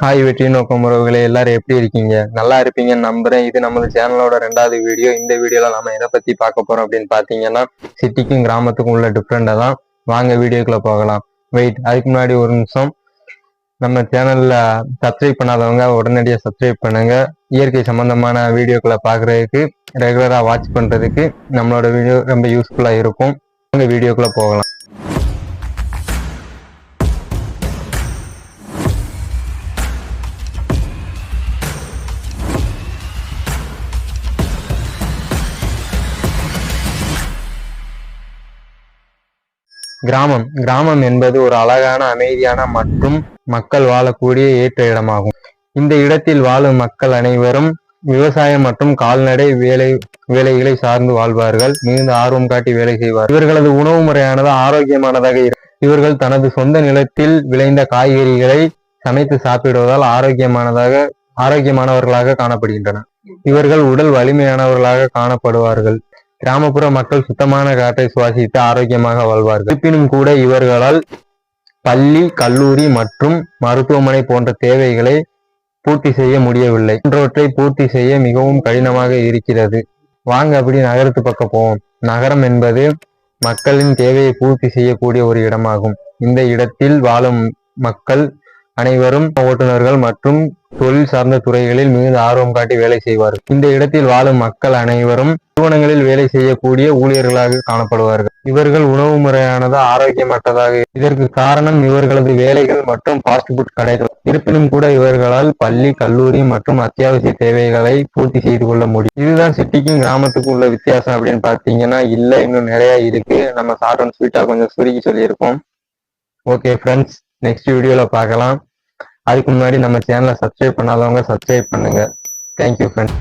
Hi வெற்றி நோக்கம் உறவுகளே எல்லாரும் எப்படி இருக்கீங்க? நல்லா இருப்பீங்கன்னு நம்புறேன். இது நமது சேனலோட ரெண்டாவது வீடியோ இந்த வீடியோல நாம எதை பத்தி பார்க்க போறோம் அப்படின்னு பாத்தீங்கன்னா சிட்டிக்கும் கிராமத்துக்கும் உள்ள டிஃப்ரெண்டா தான். வாங்க வீடியோக்குள்ள போகலாம். வெயிட் அதுக்கு முன்னாடி ஒரு நிமிஷம். நம்ம சேனல்ல சப்ஸ்கிரைப் பண்ணாதவங்க உடனடியாக சப்ஸ்கிரைப் பண்ணுங்க. இயற்கை சம்பந்தமான வீடியோக்களை பார்க்கறதுக்கு ரெகுலரா வாட்ச் பண்றதுக்கு நம்மளோட வீடியோ ரொம்ப யூஸ்ஃபுல்லா இருக்கும். வாங்க வீடியோக்குள்ள போகலாம். கிராமம். கிராமம் என்பது ஒரு அழகான அமைதியான மற்றும் மக்கள் வாழக்கூடிய ஏற்ற இடமாகும். இந்த இடத்தில் வாழும் மக்கள் அனைவரும் விவசாயம் மற்றும் கால்நடை வேலை வேலைகளை சார்ந்து வாழ்வார்கள். மிகுந்த ஆர்வம் காட்டி வேலை செய்வார். இவர்களது உணவு முறையானது ஆரோக்கியமானதாக இருக்கும் இவர்கள் தனது சொந்த நிலத்தில் விளைந்த காய்கறிகளை சமைத்து சாப்பிடுவதால் ஆரோக்கியமானதாக ஆரோக்கியமானவர்களாக காணப்படுகின்றனர். இவர்கள் உடல் வலிமையானவர்களாக காணப்படுவார்கள். கிராமப்புற மக்கள் சுத்தமான காற்றை சுவாசித்து ஆரோக்கியமாக வாழ்வார்கள். இருப்பினும் கூட இவர்களால் பள்ளி கல்லூரி மற்றும் மருத்துவமனை போன்ற தேவைகளை பூர்த்தி செய்ய முடியவில்லை. போன்றவற்றை பூர்த்தி செய்ய மிகவும் கடினமாக இருக்கிறது. வாங்க அப்படி நகரத்து பக்கம் போவோம். நகரம் என்பது மக்களின் தேவையை பூர்த்தி செய்யக்கூடிய ஒரு இடமாகும். இந்த இடத்தில் வாழும் மக்கள் அனைவரும் ஓட்டுநர்கள் மற்றும் தொழில் சார்ந்த துறைகளில் மிகுந்த ஆர்வம் காட்டி வேலை செய்வார்கள். இந்த இடத்தில் வாழும் மக்கள் அனைவரும் நிறுவனங்களில் வேலை செய்யக்கூடிய ஊழியர்களாக காணப்படுவார்கள். இவர்கள் உணவு முறையானது ஆரோக்கியமற்றதாக இதற்கு காரணம் இவர்களது வேலைகள் மற்றும் ஃபாஸ்ட் ஃபுட் கடைகள். இருப்பினும் கூட இவர்களால் பள்ளி கல்லூரி மற்றும் அத்தியாவசிய தேவைகளை பூர்த்தி செய்து கொள்ள முடியும். இதுதான் சிட்டிக்கும் கிராமத்துக்கும் உள்ள வித்தியாசம் அப்படின்னு பார்த்தீங்கன்னா இல்லை இன்னும் நிறைய இருக்கு. நம்ம ஷார்ட் அண்ட் ஸ்வீட்டா கொஞ்சம் சுருக்கி சொல்லியிருக்கோம் ஓகே ஃப்ரெண்ட்ஸ் நெக்ஸ்ட் வீடியோவில் பார்க்கலாம். அதுக்கு முன்னாடி நம்ம சேனலை சப்ஸ்கிரைப் பண்ணாதவங்க சப்ஸ்கிரைப் பண்ணுங்க. Thank you friends